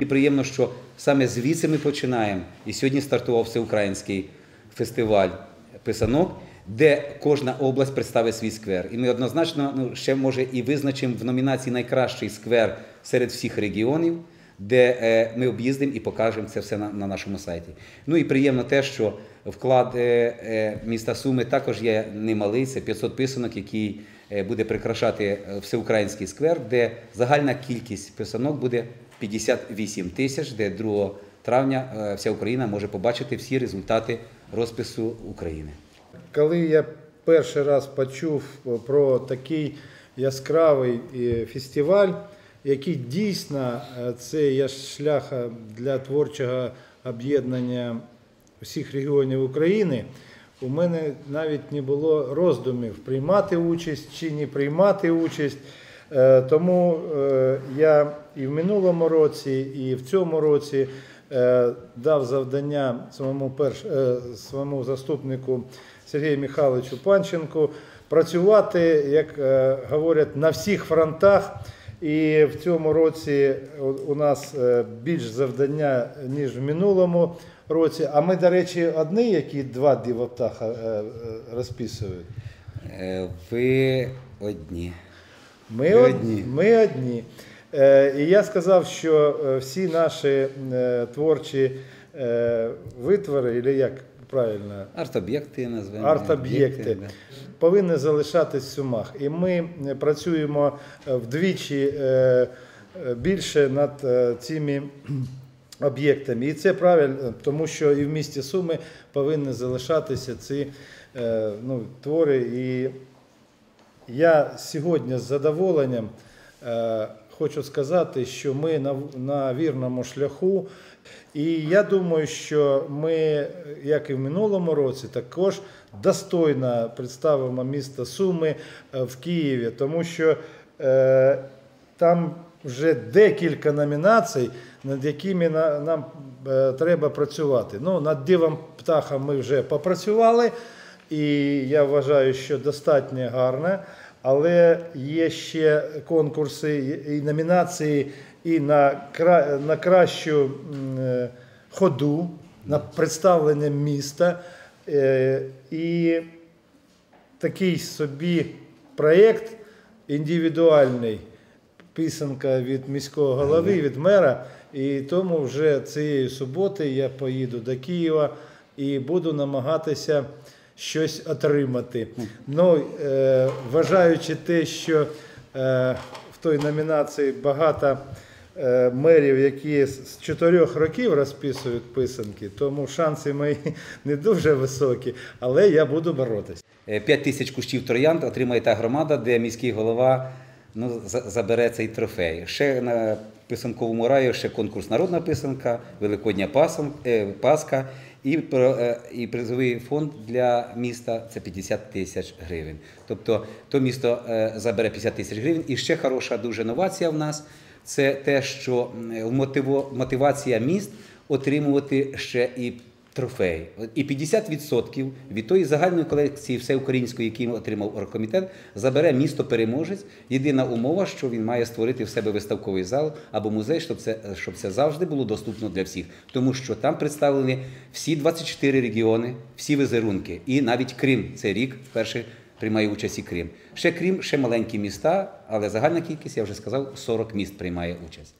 І приємно, що саме звідси ми починаємо. І сьогодні стартував всеукраїнський фестиваль писанок, де кожна область представить свій сквер. І ми однозначно ну, ще може і визначимо в номінації найкращий сквер серед всіх регіонів, де е, ми об'їздимо і покажемо це все на, на нашому сайті. Ну і приємно те, що вклад е, е, міста Суми також є немалий, це 500 писанок, який е, буде прикрашати всеукраїнський сквер, де загальна кількість писанок буде 58 тисяч, де 2 травня вся Україна може побачити всі результати розпису України. Коли я перший раз почув про такий яскравий фестиваль, який дійсно це є шлях для творчого об'єднання всіх регіонів України, у мене навіть не було роздумів приймати участь чи не приймати участь. Е, Тому е, я і в минулому році, і в цьому році е, дав завдання своєму, перш, своєму заступнику Сергію Михайловичу Панченку працювати, як говорять, на всіх фронтах. І в цьому році у- нас більш завдання, ніж в минулому році. А ми, до речі, одні, які два дівоптаха е, е, розписують. Е, Ви одні. Ми, Ми одні. Ми одні. І я сказав, що всі наші творчі витвори, або як правильно, Арт-об'єкти назвемо. арт-об'єкти да. повинні залишатись в сумах. І ми працюємо вдвічі більше над цими об'єктами. І це правильно, тому що і в місті Суми повинні залишатися ці е, ну, твори. І я сьогодні з задоволенням е, хочу сказати, що ми на, на вірному шляху. І я думаю, що ми, як і в минулому році, також достойно представимо місто Суми е, в Києві, тому що е, там вже декілька номінацій, над якими нам е, треба працювати. Ну, над дивом птахом ми вже попрацювали, і я вважаю, що достатньо гарно. Але є ще конкурси і номінації і на, кра- на кращу е, ходу, на представлення міста. Е, І такий собі проєкт індивідуальний, писанка від міського голови, від мера. І тому вже цієї суботи я поїду до Києва і буду намагатися щось отримати. Ну, е, вважаючи те, що е, в той номінації багато е, мерів, які з чотирьох років розписують писанки, тому шанси мої не дуже високі, але я буду боротися. 5 Е, тисяч кущів троянд отримає та громада, де міський голова ну, за- забере цей трофей. Ще на писанковому раю ще конкурс Народна писанка, Великодня пасан, е, Пасха і, е, і призовий фонд для міста це 50 тисяч гривень. Тобто то місто е, забере 50 тисяч гривень. І ще хороша дуже новація в нас це те, що мотивація міст отримувати ще і трофей. І 50% від тої загальної колекції всеукраїнської, яку отримав оргкомітет, забере місто переможець. Єдина умова, що він має створити в себе виставковий зал або музей, щоб це, щоб це завжди було доступно для всіх. Тому що там представлені всі 24 регіони, всі візерунки, і навіть Крим цей рік вперше приймає участь і Крим. Ще Крим, ще маленькі міста, але загальна кількість, я вже сказав, 40 міст приймає участь.